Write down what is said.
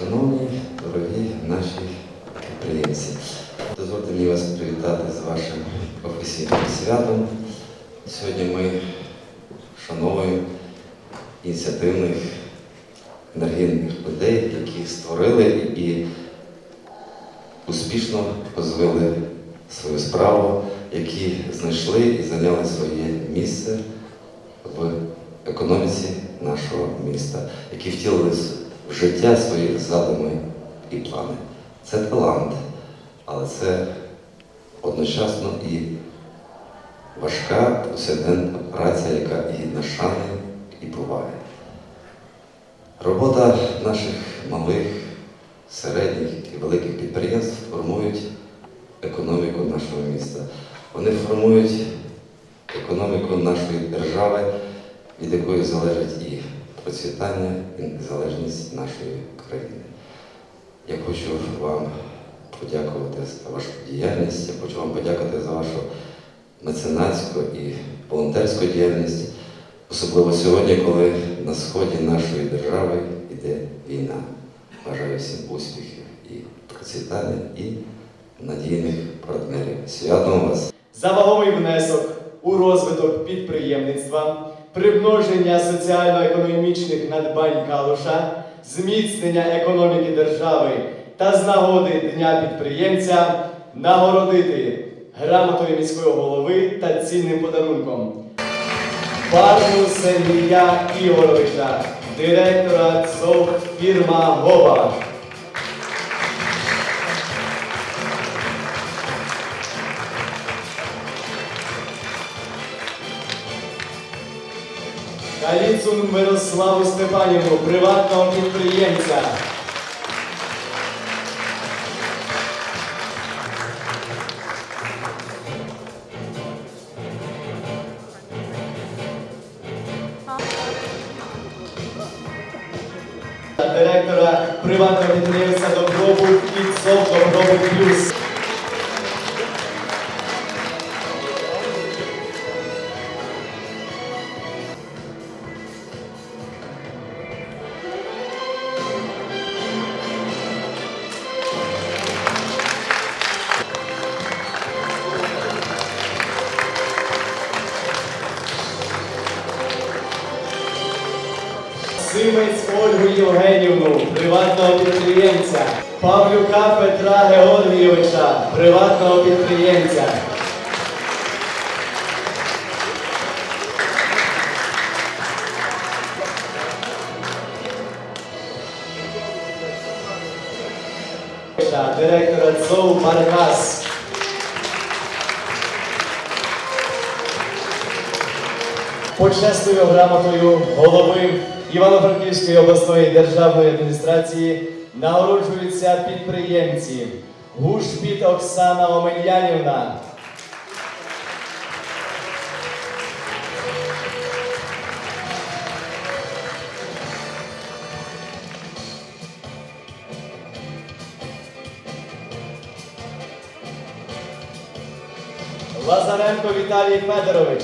Шановні, дорогі наші підприємці, дозвольте мені вас привітати з вашим професійним святом. Сьогодні ми шановуємо ініціативних енергійних людей, які створили і успішно розвили свою справу, які знайшли і зайняли своє місце в економіці нашого міста, які втілили життя свої задуми і плани. Це талант, але це одночасно і важка повсякденна праця, яка гідна шани і поваги. Робота наших малих, середніх і великих підприємств формують економіку нашого міста. Вони формують економіку нашої держави, від якої залежить і процвітання, і незалежність нашої країни. Я хочу вам подякувати за вашу діяльність, я хочу вам подякувати за вашу меценатську і волонтерську діяльність, особливо сьогодні, коли на сході нашої держави йде війна. Бажаю всім успіхів і процвітання і надійних партнерів. Святом вас! за вагомий внесок у розвиток підприємництва, примноження соціально-економічних надбань Калуша, зміцнення економіки держави та з нагоди Дня підприємця нагородити грамотою міського голови та цінним подарунком. Барну Сергія Ігоровича, директора ЦОВ фірма Гова. Каліцун Мирославу Степанівну, приватного підприємця. Директора приватного підприємця Добробут і ЦОВ Добробут Плюс. Симець Ольгу Євгенівну, приватного підприємця. Павлюка Петра Георгійовича, приватного підприємця. Директора ЦОУ Баркас. Почесною грамотою голови Івано-Франківської обласної державної адміністрації нагороджуються підприємці Гушпіт Оксана Омельянівна, Лазаренко Віталій Федорович,